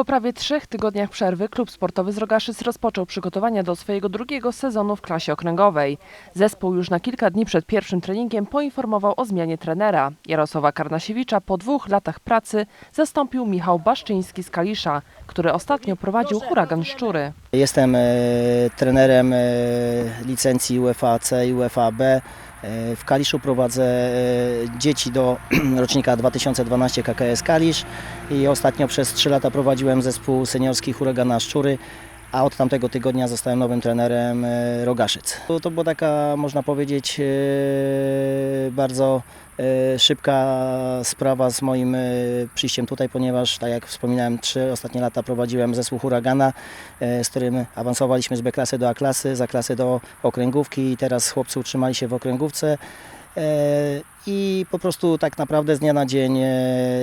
Po prawie trzech tygodniach przerwy klub sportowy z Rogaszyc rozpoczął przygotowania do swojego drugiego sezonu w klasie okręgowej. Zespół już na kilka dni przed pierwszym treningiem poinformował o zmianie trenera. Jarosława Karnasiewicza po dwóch latach pracy zastąpił Michał Baszczyński z Kalisza, który ostatnio prowadził huragan Szczury. Jestem e, trenerem e, licencji UEFA C i UEFA B. E, W Kaliszu prowadzę e, dzieci do rocznika 2012 KKS Kalisz i ostatnio przez 3 lata prowadziłem zespół seniorski Huragana Szczury, a od tamtego tygodnia zostałem nowym trenerem e, Rogaszyc. To, była taka, można powiedzieć, bardzo szybka sprawa z moim e, przyjściem tutaj, ponieważ, tak jak wspominałem, trzy ostatnie lata prowadziłem zespół Huragana, e, z którym awansowaliśmy z B-klasy do A-klasy, za klasy do okręgówki i teraz chłopcy utrzymali się w okręgówce. E, I po prostu tak naprawdę z dnia na dzień e,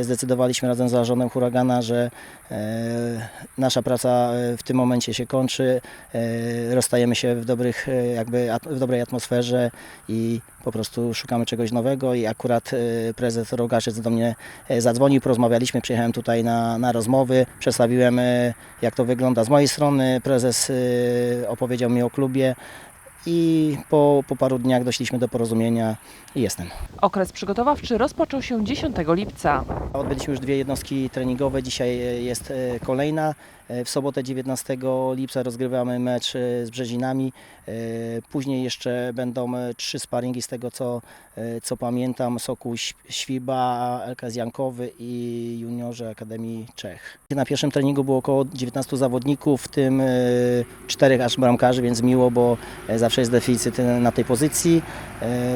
zdecydowaliśmy razem z zarządem Huragana, że e, nasza praca w tym momencie się kończy. Rozstajemy się w, dobrych, jakby, w dobrej atmosferze i po prostu szukamy czegoś nowego. I akurat prezes Rogaszyc do mnie zadzwonił, porozmawialiśmy, przyjechałem tutaj na, na rozmowy, przedstawiłem jak to wygląda z mojej strony, prezes opowiedział mi o klubie i po, po paru dniach doszliśmy do porozumienia i jestem. Okres przygotowawczy rozpoczął się 10 lipca. Odbyliśmy już dwie jednostki treningowe, dzisiaj jest e, kolejna. E, W sobotę 19 lipca rozgrywamy mecz e, z Brzezinami. E, Później jeszcze będą trzy sparingi z tego co, co pamiętam. Sokół Ś- Świba, LKS Jankowy i juniorzy Akademii Czech. Na pierwszym treningu było około 19 zawodników, w tym czterech aż bramkarzy, więc miło, bo zawsze jest deficyt na tej pozycji.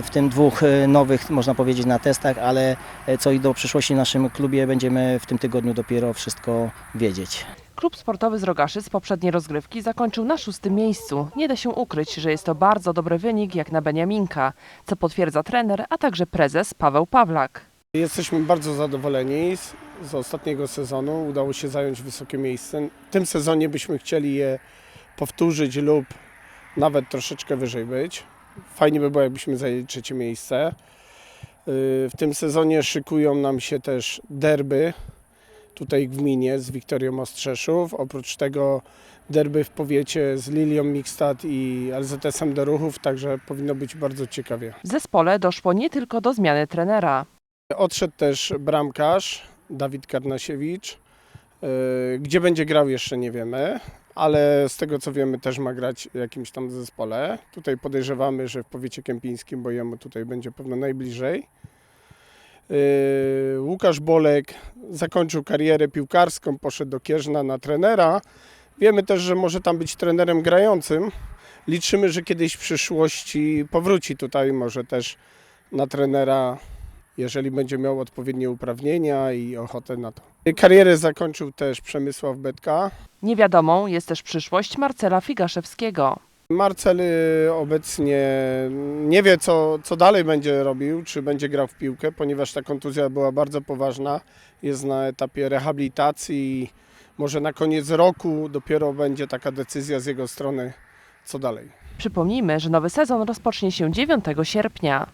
W tym dwóch nowych, można powiedzieć, na testach, ale co i do przyszłości w naszym klubie będziemy w tym tygodniu dopiero wszystko wiedzieć. Klub sportowy z Rogaszyc poprzednie rozgrywki zakończył na szóstym miejscu. Nie da się ukryć, że jest to bardzo dobry wynik jak na Beniaminka, co potwierdza trener, a także prezes Paweł Pawlak. Jesteśmy bardzo zadowoleni z, z ostatniego sezonu. Udało się zająć wysokie miejsce. W tym sezonie byśmy chcieli je powtórzyć lub nawet troszeczkę wyżej być. Fajnie by było, jakbyśmy zajęli trzecie miejsce. Yy, W tym sezonie szykują nam się też derby tutaj gminie z Wiktorią Ostrzeszów. Oprócz tego derby w powiecie z Lilią Mikstad i LZS-em do Ruchów, także powinno być bardzo ciekawie. W zespole doszło nie tylko do zmiany trenera. Odszedł też bramkarz Dawid Karnasiewicz. Yy, Gdzie będzie grał jeszcze nie wiemy, ale z tego co wiemy też ma grać w jakimś tam zespole. Tutaj podejrzewamy, że w powiecie kępińskim, bo jemu tutaj będzie pewno najbliżej. Yy, Łukasz Bolek zakończył karierę piłkarską, poszedł do Kierzna na trenera. Wiemy też, że może tam być trenerem grającym. Liczymy, że kiedyś w przyszłości powróci tutaj, może też na trenera jeżeli będzie miał odpowiednie uprawnienia i ochotę na to. Karierę zakończył też Przemysław Betka. Niewiadomą jest też przyszłość Marcela Figaszewskiego. Marcel y, obecnie nie wie, co, co dalej będzie robił, czy będzie grał w piłkę, ponieważ ta kontuzja była bardzo poważna. Jest na etapie rehabilitacji może na koniec roku dopiero będzie taka decyzja z jego strony, co dalej. Przypomnijmy, że nowy sezon rozpocznie się 9 sierpnia.